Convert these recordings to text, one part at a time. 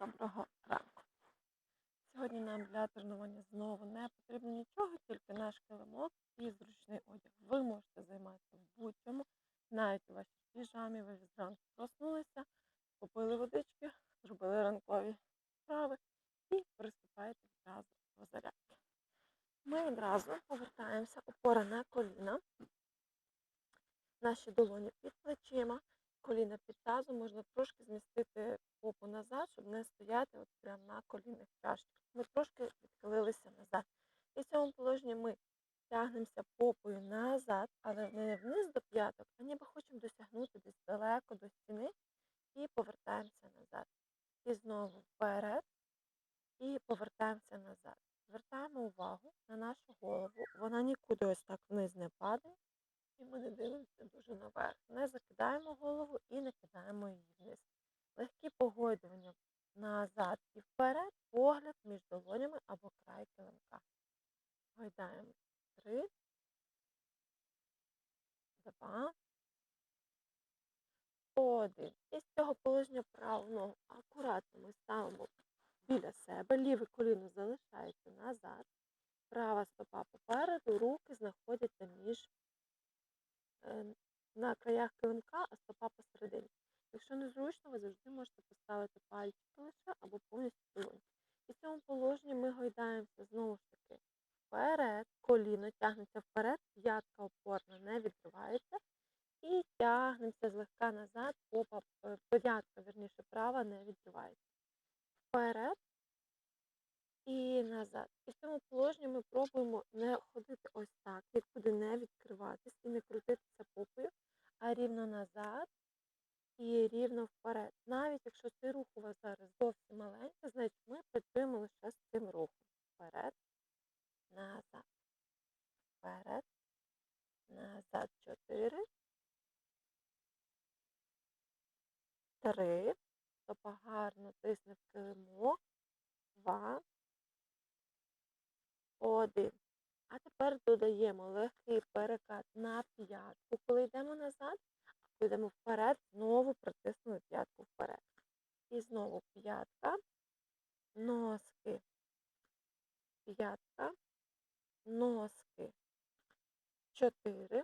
Доброго ранку. Сьогодні нам для тренування знову не потрібно нічого, тільки наш килимок і зручний одяг. Ви можете займатися в будь-чому, навіть у вашій піжамі, ви зранку проснулися, попили водички, зробили ранкові справи і приступаєте відразу до зарядки. Ми одразу повертаємося, опора на коліна, наші долоні під плечима, коліна під тазом, можна трошки змістити попу назад, щоб не стояти от прямо на колінних чашках. Ми трошки відхилилися назад. І в цьому положенні ми тягнемося попою назад, але не вниз до п'яток, а ніби хочемо досягнути десь далеко до стіни і повертаємося назад. І знову вперед і повертаємося назад. Звертаємо увагу на нашу голову. Вона нікуди ось так вниз не падає. І ми не дивимося дуже наверх. Не закидаємо голову і не кидаємо її вниз. Легкі погойдування назад і вперед, погляд між долонями або край килимка. Гойдаємо три, два, один. І з цього положення праву ногу акуратно ми ставимо біля себе, ліве коліно залишається назад, права стопа попереду, руки знаходяться між на краях килимка, а стопа посередині. Якщо незручно, ви завжди можете поставити пальчики лише або повністю долоньки. І в цьому положенні ми гойдаємося знову ж таки вперед, коліно тягнеться вперед, п'ятка опорна не відривається. І тягнемося злегка назад, попа, е, п'ятка, верніше, права не відривається. Вперед і назад. І в цьому положенні ми пробуємо не ходити ось так, нікуди не відкриватись і не крутитися попою, а рівно назад і рівно вперед. Навіть якщо цей рух у вас зараз зовсім маленький, значить ми працюємо лише з цим рухом. Вперед, назад. Вперед, назад. Чотири. Три. Стопа гарно тисне в килимок. Два. Один. А тепер додаємо легкий перекат на п'ятку. Коли йдемо назад, коли йдемо вперед, знову притиснули п'ятку вперед. І знову п'ятка, носки, п'ятка, носки. Чотири.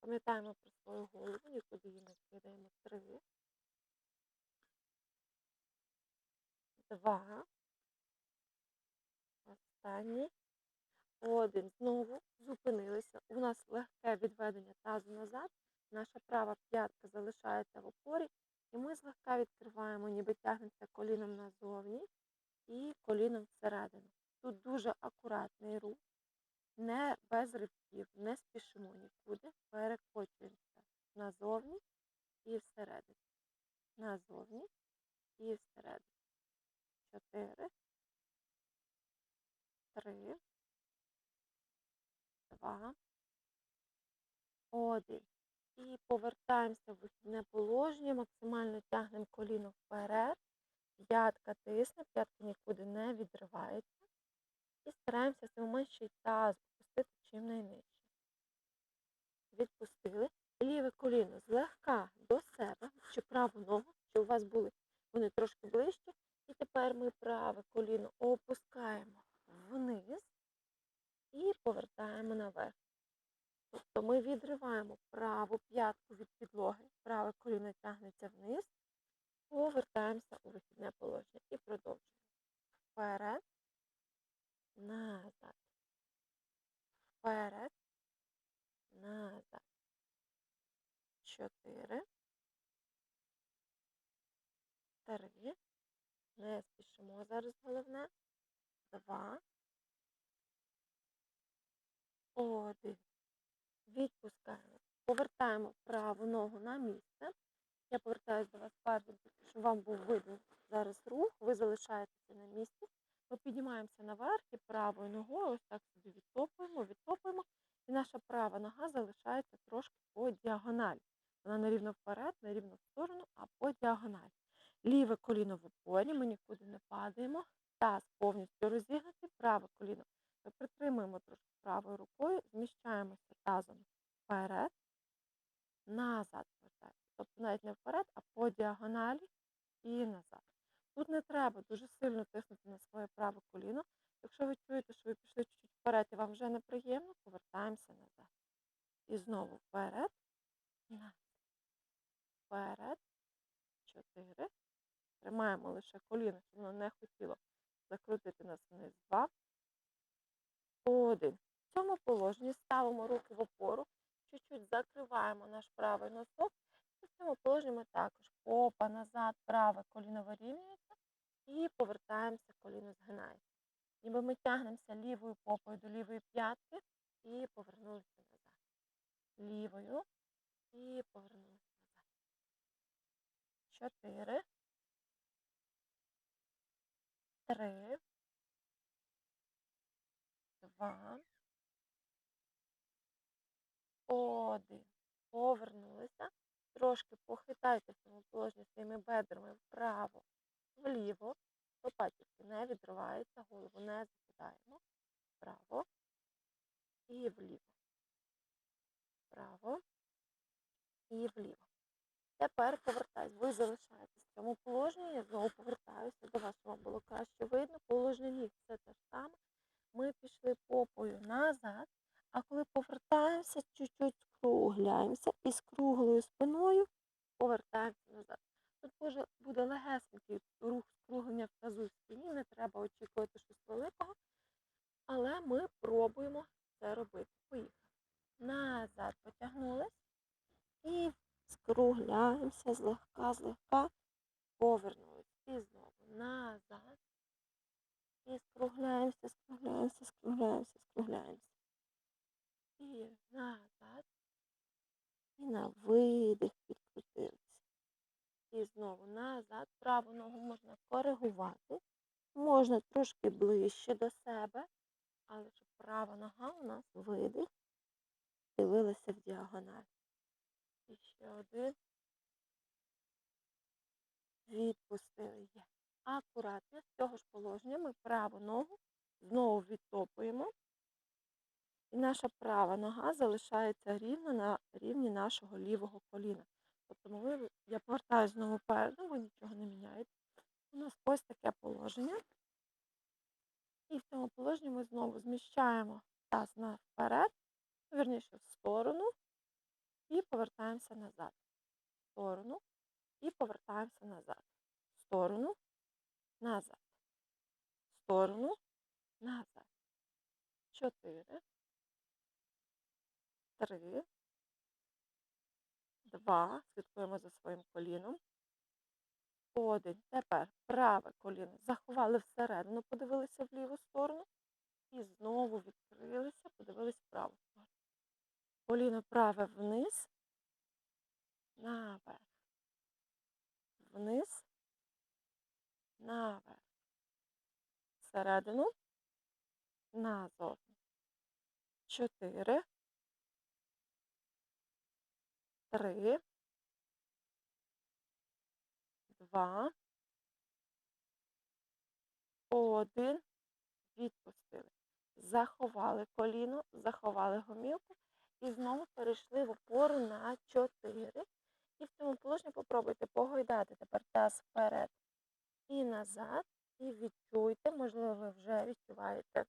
Пам'ятаємо про свою голову, нікуди її не кидаємо. Три. Два. Останній. Один. Знову зупинилися. У нас легке відведення тазу назад. Наша права п'ятка залишається в опорі. І ми злегка відкриваємо, ніби тягнемося коліном назовні і коліном всередину. Тут дуже акуратний рух, не без ривків, не спішимо нікуди, перекочуємося назовні і всередину. Назовні і всередину. Чотири. Три. Два. Один. І повертаємося в вихідне положення, максимально тягнемо коліно вперед, п'ятка тисне, п'ятка нікуди не відривається. І стараємося цей момент ще й таз опустити чим найнижче. Відпустили. Ліве коліно злегка до себе, чи праву ногу, чи у вас були вони трошки ближче. І тепер ми праве коліно опускаємо вниз і повертаємо наверх. Тобто ми відриваємо праву п'ятку від підлоги, праве коліно тягнеться вниз, повертаємося у вихідне положення і продовжуємо. Вперед, назад. Вперед, назад. Чотири. Три. Не спішимо зараз головне. Два. Один. Відпускаємо. Повертаємо праву ногу на місце. Я повертаюся до вас першим, щоб вам був видно зараз рух. Ви залишаєтеся на місці. Ми піднімаємося наверх і правою ногою ось так собі відтопуємо, відтопуємо. І наша права нога залишається трошки по діагоналі. Вона не рівно вперед, не рівно в сторону, а по діагоналі. Ліве коліно в опорі, ми нікуди не падаємо. Таз повністю розігнутий, праве коліно. Ми притримуємо трошки правою рукою, зміщаємося тазом вперед, назад повертаємося. Тобто навіть не вперед, а по діагоналі і назад. Тут не треба дуже сильно тиснути на своє праве коліно. Якщо ви чуєте, що ви пішли чуть-чуть вперед і вам вже неприємно, повертаємося назад. І знову вперед, назад. Вперед. Чотири. Тримаємо лише коліно, щоб воно не хотіло закрутити нас вниз. Два. Один. В цьому положенні ставимо руки в опору, чуть-чуть закриваємо наш правий носок. І в цьому положенні ми також попа назад, праве коліно вирівнюється і повертаємося, коліно згинається. Ніби ми тягнемося лівою попою до лівої п'ятки і повернулися назад. Лівою і повернулися назад. Чотири. Три. Два. Один. Повернулися. Трошки похитайте в цьому положенні своїми бедрами вправо, вліво. Лопатки не відриваються, голову не закидаємо. Вправо і вліво. Вправо і вліво. Тепер повертаюсь. Ви залишаєтесь в цьому положенні. Я знову повертаюся до вас, вам було краще видно. Положення ніг все те ж саме. Ми пішли попою назад, а коли повертаємося, чуть-чуть скругляємося і з круглою спиною повертаємося назад. Тут буде легесенький рух скруглення в тазу в спині, не треба очікувати щось великого, але ми пробуємо це робити. Поїхали. Назад потягнулись і скругляємося злегка, злегка, повернулись. І знову назад. І скругляємося, скругляємося, скругляємося, скругляємося. І назад. І на видих підкрутилися. І знову назад. Праву ногу можна коригувати. Можна трошки ближче до себе, але щоб права нога у нас видих, дивилася в діагональ. І ще один. Відпустили є. Акуратно з цього ж положення ми праву ногу знову відтопуємо. І наша права нога залишається рівно на рівні нашого лівого коліна. Тобто ми, я повертаюся знову переду, ви нічого не міняєте. У нас ось таке положення. І в цьому положенні ми знову зміщаємо таз на вперед, верніше в сторону, і повертаємося назад. В сторону і повертаємося назад. В сторону, назад. В сторону, назад. Чотири. Три. Два. Слідкуємо за своїм коліном. Один. Тепер праве коліно. Заховали всередину, подивилися в ліву сторону. І знову відкрилися, подивилися в праву сторону. Коліно праве вниз, наверх. Вниз, наверх. Всередину, назовні. Чотири. Три. Два. Один. Відпустили. Заховали коліно, заховали гомілку і знову перейшли в опору на 4. І в цьому положенні попробуйте погойдати тепер таз вперед і назад. І відчуйте, можливо, ви вже відчуваєте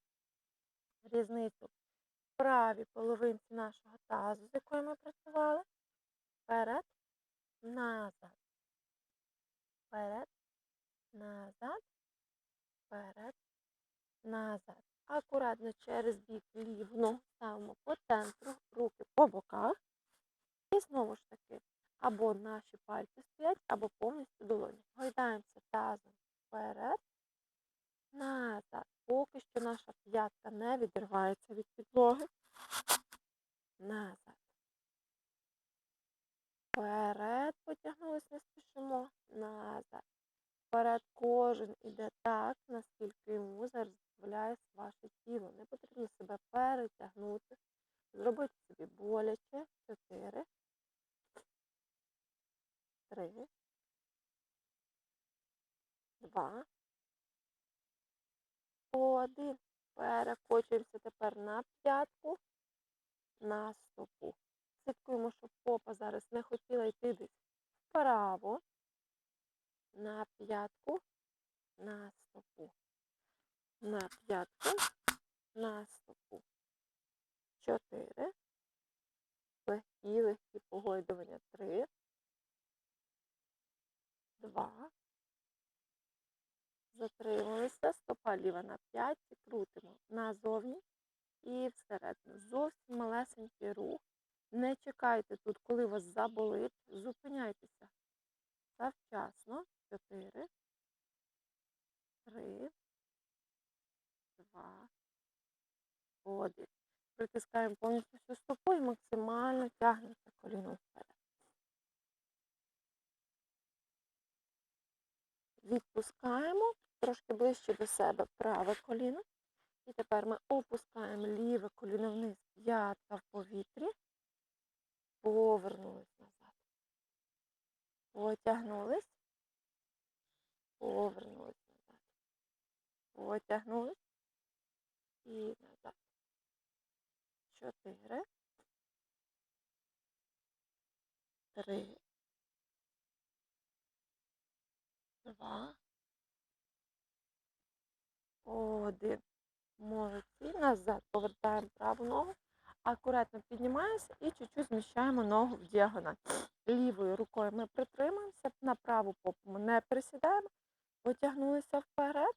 різницю в правій половинці нашого тазу, з якою ми працювали. Вперед, назад. Вперед, назад, вперед, назад. Акуратно через бік ліву ногу ставимо по центру, руки по боках. І знову ж таки, або наші пальці стоять, або повністю долоні. Гойдаємося тазом вперед, назад. Поки що наша п'ятка не відривається від підлоги. Назад. Вперед потягнулись, не спішимо. Назад. Вперед кожен іде так, наскільки йому зараз дозволяє ваше тіло. Не потрібно себе перетягнути. Зробити собі боляче. Чотири. Три. Два. Один. Перекочуємося тепер на п'ятку, на стопу. Слідкуємо, щоб попа зараз не хотіла йти десь вправо, на п'ятку на стопу. На п'ятку, на стопу. Чотири. Легкі, легкі погойдування. Три. Два. Затрималися. Стопа ліва на п'ятці. Крутимо назовні і всередину. Зовсім малесенький рух. Не чекайте тут, коли вас заболить. Зупиняйтеся завчасно. Чотири. Три. Два. Один. Притискаємо повністю всю стопу і максимально тягнете коліно вперед. Відпускаємо трошки ближче до себе праве коліно. І тепер ми опускаємо ліве коліно вниз, п'ятка в повітрі. Повернулись назад. Потягнулись. Повернулись назад. Потягнулись. І назад. Чотири. Три. Два. Один. Молодці. Назад повертаємо праву ногу. Акуратно піднімаємося і чуть-чуть зміщаємо ногу в діагональ. Лівою рукою ми притримуємося, на праву попу ми не присідаємо, потягнулися вперед,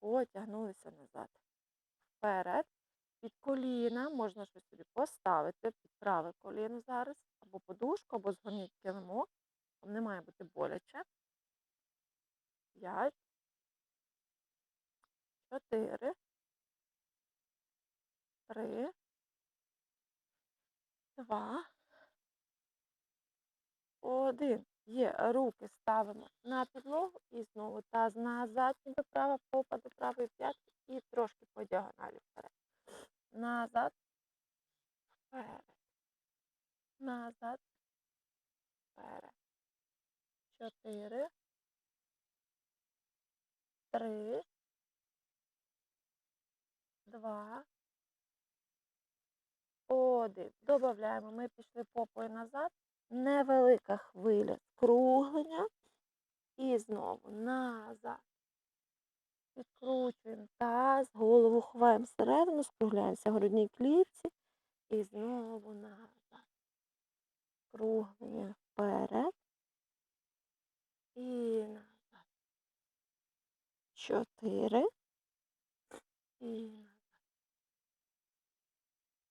потягнулися назад. Вперед. Під коліна можна щось собі поставити, під праве коліно зараз, або подушку, або згорніть килимок. Вам не має бути боляче. П'ять. Чотири. Три. Два. Один. Є. Руки ставимо на підлогу і знову таз назад, ніби права попа до правої п'ятки і трошки по діагоналі вперед. Назад. Вперед. Назад. Вперед. Чотири. Три. Два. Один. Добавляємо. Ми пішли попою назад. Невелика хвиля скруглення. І знову назад. Підкручуємо таз, голову ховаємо всередину, скругляємося в грудній клітці. І знову назад. Круглення вперед. І назад. Чотири.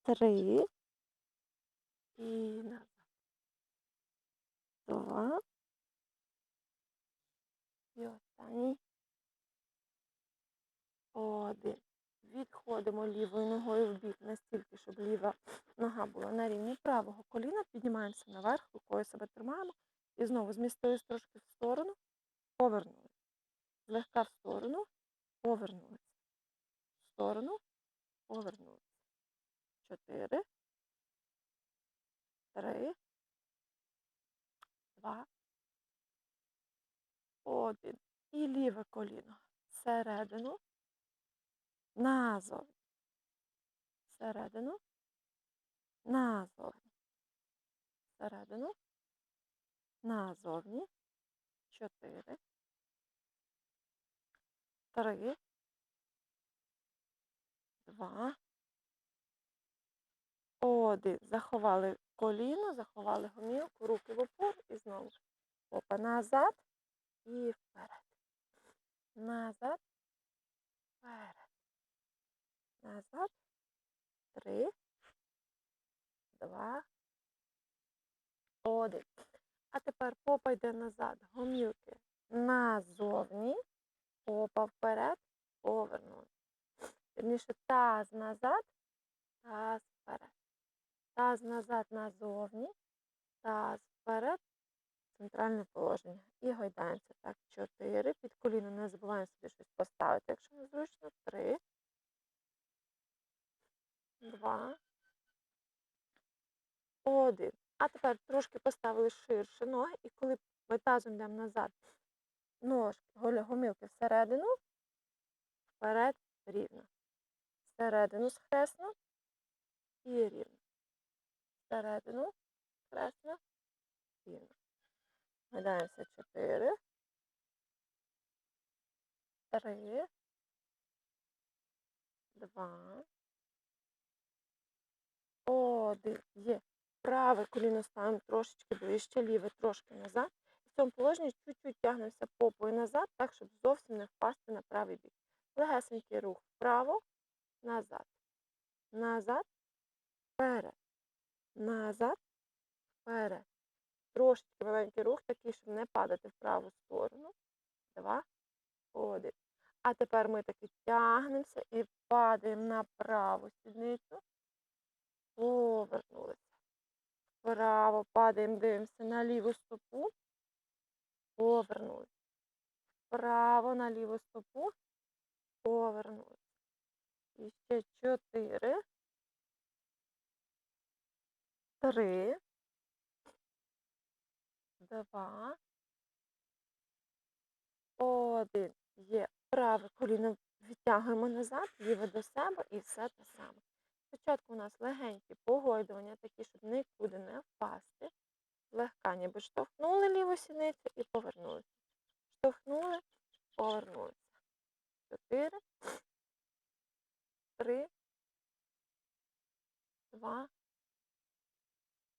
Три. Два. І останній. Один. Відходимо лівою ногою в бік настільки, щоб ліва нога була на рівні правого коліна. Піднімаємося наверх, рукою себе тримаємо. І знову змістились трошки в сторону, повернулись. Злегка в сторону, повернулись. В сторону, повернулись. Чотири. Три. Два. Один. І ліве коліно. Всередину. Назовні. Всередину. Назовні. Всередину. Назовні. Чотири. Три. Два. Один. Заховали коліно, заховали гомілку, руки в опор і знову. Попа назад і вперед. Назад. Вперед. Назад. Три. Два. Один. А тепер попа йде назад. Гомілки назовні. Попа вперед. Повернули. Вірніше таз назад. Таз вперед. Таз назад назовні. Таз вперед. Центральне положення. І гойдаємося. Так, чотири. Під коліно не забуваємо собі щось поставити, якщо незручно. Три. Два. Один. А тепер трошки поставили ширше ноги, і коли ми тазом йдемо назад, ножки, гомілки всередину, вперед, рівно. Всередину схресно і рівно. Всередину, схресно, рівно. Гадаємося 4. Три. Два. Один. Є. Праве коліно ставимо трошечки ближче, ліве трошки назад. В цьому положенні чуть-чуть тягнемося попою назад, так, щоб зовсім не впасти на правий бік. Легесенький рух вправо, назад. Назад, вперед. Назад, вперед. Трошечки маленький рух, такий, щоб не падати в праву сторону. Два, один. А тепер ми таки тягнемося і падаємо на праву сідницю. Повернулися. Вправо падаємо, дивимося на ліву стопу. Повернулися. Вправо на ліву стопу. Повернулися. І ще чотири. Три. Два. Один. Є. Праве коліно відтягуємо назад, ліве до себе і все те саме. Спочатку у нас легенькі погойдування, такі, щоб нікуди не впасти. Легка, ніби штовхнули ліву сідницю і повернулися. Штовхнули, повернулися. Чотири, три, два,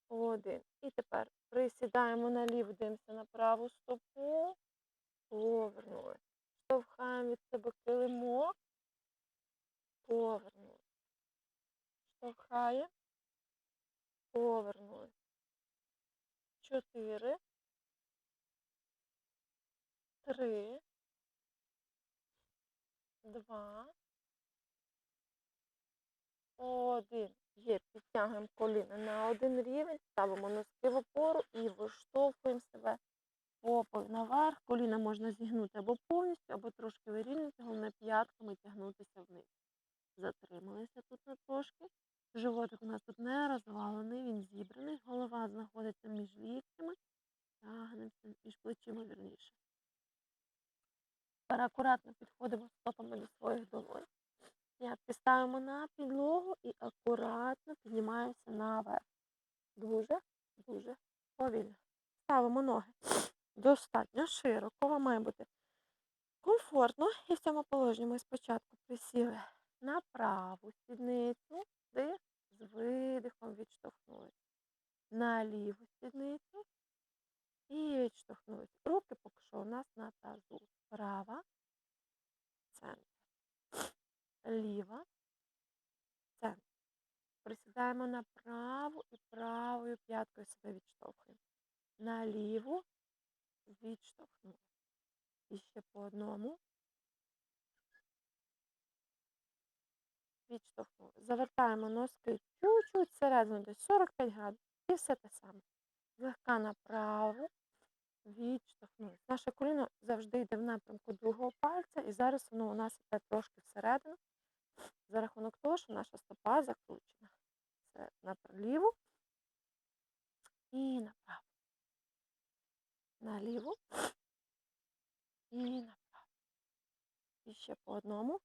один. І тепер присідаємо на ліву, дивимося на праву стопу. Повернули. Штовхаємо від себе килимок. Повернули. Штовхає. Повернули. Чотири. Три. Два. Один. Є. Підтягуємо коліна на один рівень, ставимо носки в опору і виштовхуємо себе попою наверх. Коліна можна зігнути або повністю, або трошки вирівняти, головне п'ятками тягнутися вниз. Затрималися тут на трошки. Животик у нас тут не розвалений, він зібраний. Голова знаходиться між ліктями. Тягнемося між плечима вірніше. Тепер акуратно підходимо стопами до своїх долонь. П'ятки ставимо на підлогу і акуратно піднімаємося наверх. Дуже, дуже повільно. Ставимо ноги достатньо широко, вам має бути комфортно. І в цьому положенні ми спочатку присіли на праву сідницю, вдих, з видихом відштовхнулися. На ліву сідницю і відштовхнулися. Руки поки що у нас на тазу. Права, центр. Ліва, центр. Присідаємо на праву і правою п'яткою себе відштовхуємо. На ліву відштовхнули. І ще по одному. Відштовхнули. Завертаємо носки чуть-чуть всередину, десь 45 градусів. І все те саме. Злегка направо. Відштовхнули. Наше коліно завжди йде в напрямку другого пальця, і зараз воно у нас йде трошки всередину, за рахунок того, що наша стопа закручена. Це наліво і направо. Наліво і направо. І ще по одному.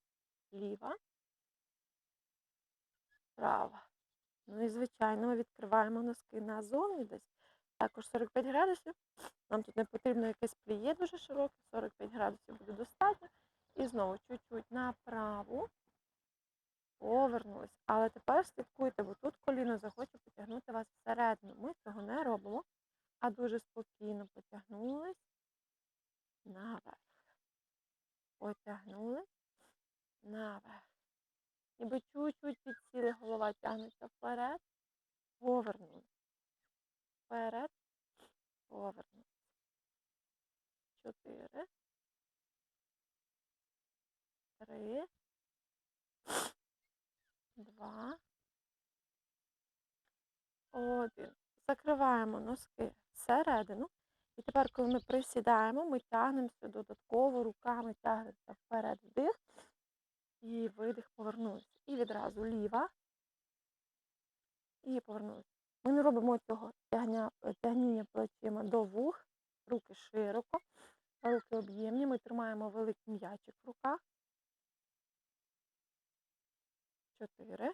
Ліва, права. Ну і, звичайно, ми відкриваємо носки назовні десь. Також 45 градусів. Нам тут не потрібно якесь пліє дуже широке, 45 градусів буде достатньо. І знову чуть-чуть направо. Повернулись. Але тепер слідкуйте, бо тут коліно захоче потягнути вас всередину. Ми цього не робимо, а дуже спокійно потягнулись наверх. Потягнули наверх. Ніби чуть-чуть підсіли, голова тягнеться вперед. Повернули. Вперед. Повернули. Чотири. Три. Два. Один. Закриваємо носки всередину. І тепер, коли ми присідаємо, ми тягнемося додатково руками, тягнемося вперед вдих і видих, повернулися. І відразу ліва. І повернулися. Ми не робимо цього тягня, тягніння плечима до вух, руки широко, руки об'ємні. Ми тримаємо великий м'ячик в руках. Чотири.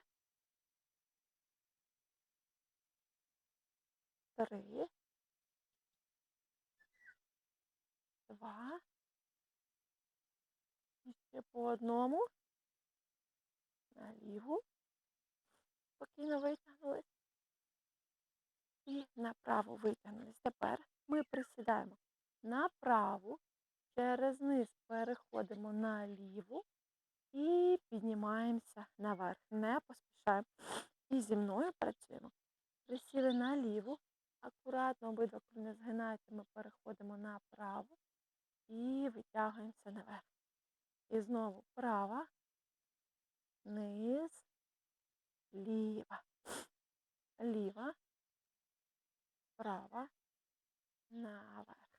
Три. Два. І Ще по одному. На ліву. Спокійно витягнулись. І направо витягнулись. Тепер ми присідаємо направо, через низ переходимо на ліву і піднімаємося наверх. Не поспішаємо. І зі мною працюємо. Присіли на ліву. Акуратно обидва коліна згинаєте, ми переходимо направо і витягуємося наверх. І знову права, низ, ліва, ліва, права, наверх.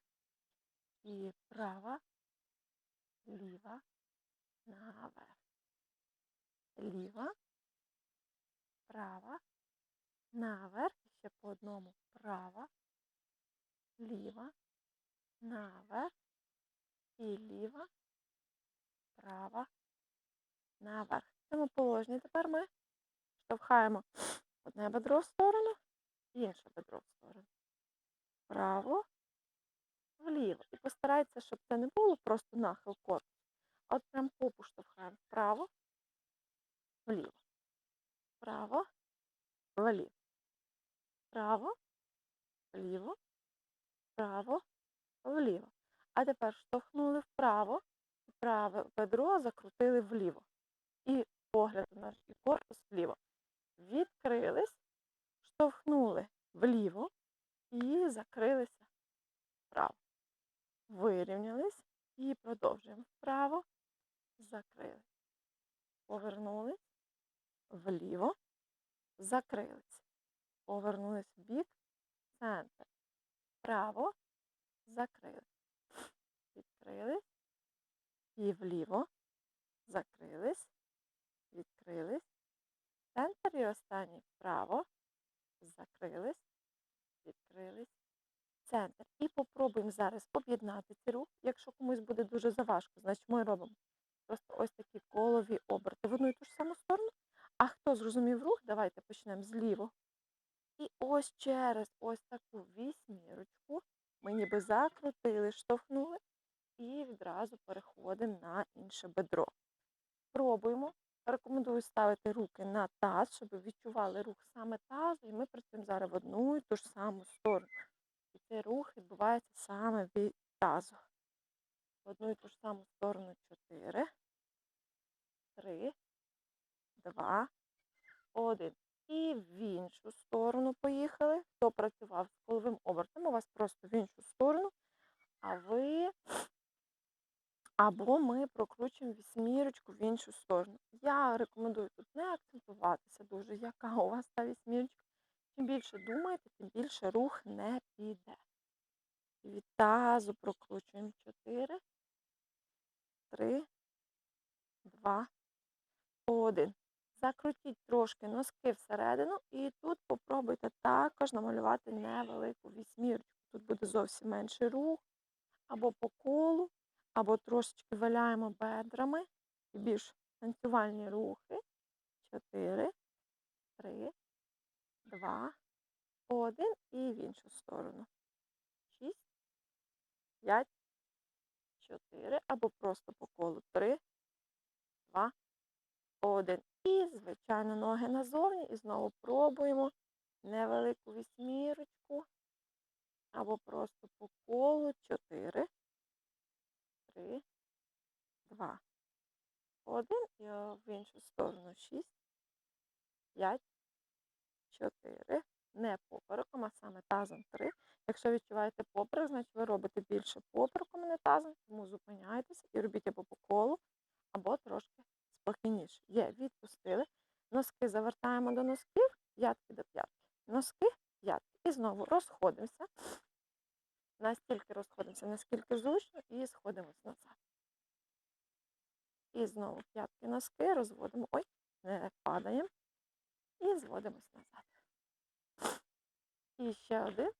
І права, ліва, наверх. Ліва, права, наверх. І ще по одному права, ліва, наверх. І ліва, права, наверх. Цьому положенні тепер ми штовхаємо одне бедро в сторону, інше бедро в сторону. Вправо, вліво. І постарайтеся, щоб це не було просто нахил корпусу, а от прям попу штовхаємо вправо, вліво. Вправо, вліво. Вправо, вліво, вправо, вліво. А тепер штовхнули вправо, праве бедро закрутили вліво. І погляд у наш і корпус вліво. Відкрились, штовхнули вліво і закрилися вправо. Вирівнялись і продовжуємо вправо, закрились. Повернулись вліво, закрились. Повернулись в бік, центр. Вправо, закрились. Відкрились і вліво, закрились, відкрились. Центр і останній вправо, закрились, відкрились, центр. І попробуємо зараз об'єднати ці рух. Якщо комусь буде дуже заважко, значить ми робимо просто ось такі колові оберти в одну і ту ж саму сторону. А хто зрозумів рух, давайте почнемо з. І ось через ось таку вісьмірочку ми ніби закрутили, штовхнули і відразу переходимо на інше бедро. Пробуємо. Рекомендую ставити руки на таз, щоб ви відчували рух саме тазу, і ми працюємо зараз в одну і ту ж саму сторону. І цей рух відбувається саме від тазу. В одну і ту ж саму сторону 4, 3, 2, 1. І в іншу сторону поїхали. Хто працював з коловим обертом, у вас просто в іншу сторону, а ви або ми прокручуємо вісьмірочку в іншу сторону. Я рекомендую тут не акцентуватися дуже, яка у вас та вісьмірочка. Чим більше думаєте, тим більше рух не піде. Від тазу прокручуємо 4, 3, 2, 1. Закрутіть трошки носки всередину і тут попробуйте також намалювати невелику вісьмірочку. Тут буде зовсім менший рух, або по колу, або трошечки валяємо бедрами. І більш танцювальні рухи. 4, 3, 2, 1 і в іншу сторону. 6, 5, 4, або просто по колу 3, 2, 1. І, звичайно, ноги назовні. І знову пробуємо невелику вісьмірочку. Або просто по колу 4, 3, 2, 1. І в іншу сторону 6, 5, 4. Не попереком, а саме тазом 3. Якщо відчуваєте поперек, значить ви робите більше попереком, не тазом, тому зупиняйтеся і робіть або по колу, або трошки спокійніше. Є, відпустили. Носки завертаємо до носків, п'ятки до п'ятки. Носки, п'ятки. І знову розходимося. Настільки розходимося, наскільки зручно, і сходимося назад. І знову п'ятки носки розводимо. Ой, не падаємо. І зводимось назад. І ще один.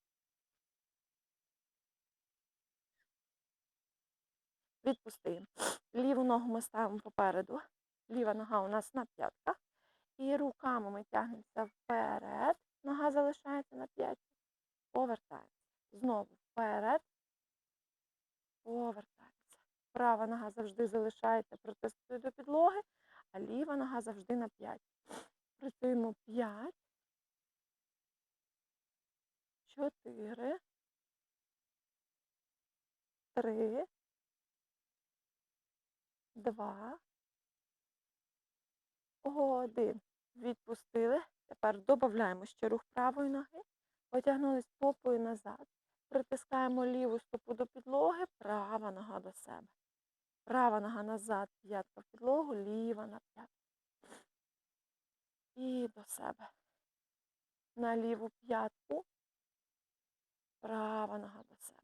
Відпустимо. Ліву ногу ми ставимо попереду. Ліва нога у нас на п'ятках. І руками ми тягнемося вперед. Нога залишається на п'ятці. Повертаємося. Знову вперед. Повертаємося. Права нога завжди залишається притиснутою до підлоги, а ліва нога завжди на 5. Працюємо 5, 4, 3, 2, 1. Відпустили. Тепер додаємо ще рух правої ноги. Потягнулись попою назад. Притискаємо ліву стопу до підлоги, права нога до себе. Права нога назад, п'ятка в підлогу, ліва на п'ятку. І до себе. На ліву п'ятку, права нога до себе.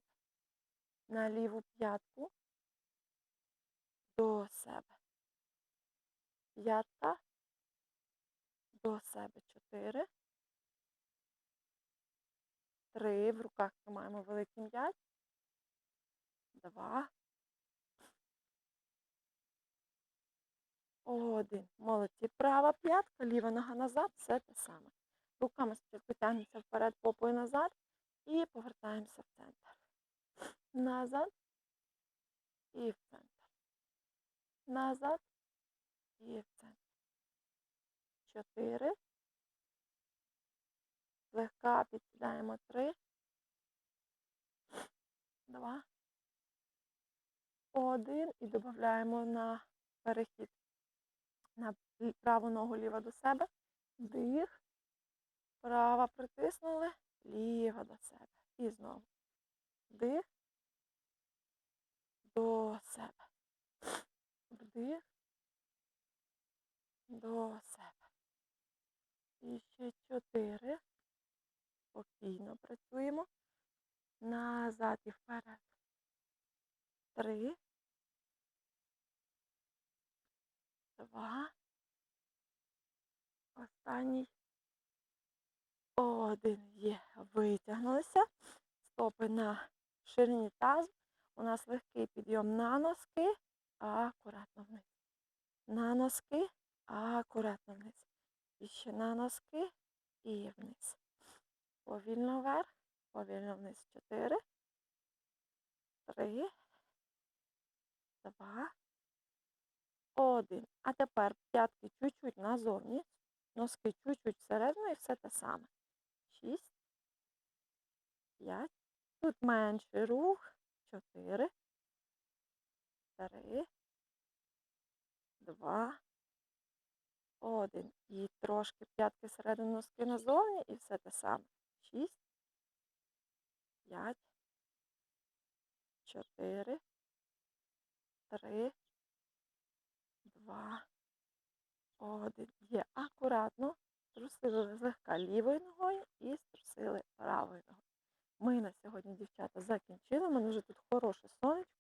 На ліву п'ятку до себе. П'ятка до себе. Чотири. Три. В руках тримаємо великий м'яч. Два. Один. Молодці. Права п'ятка, ліва нога назад, все те саме. Руками спочатку тягнемося вперед, попою назад і повертаємося в центр. Назад і в центр. Назад і в центр. Чотири. Легка підкидаємо три. Два. Один. І додаємо на перехід на праву ногу ліва до себе. Дих. Права притиснули, ліва до себе. І знову. Вдих. До себе. Вдих. До себе. І ще чотири. Спокійно працюємо. Назад і вперед. Три. Два. Останній. Один є. Витягнулися. Стопи на ширині тазу. У нас легкий підйом на носки, акуратно вниз. На носки, акуратно вниз. І ще на носки і вниз. Повільно вверх, повільно вниз. Чотири. Три. Два. Один. А тепер п'ятки чуть-чуть назовні, носки чуть-чуть всередину і все те саме. Шість. П'ять. Тут менший рух. Чотири. Три. Два. Один. І трошки п'ятки всередину носки назовні і все те саме. Шість. П'ять. Чотири. Три. Два. Один. Є. Акуратно. Струсили злегка лівою ногою і струсили правою ногою. Ми на сьогодні, дівчата, закінчили. У мене вже тут хороше сонечко.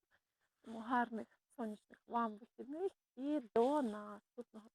Тому гарних сонячних вам вихідних і до наступного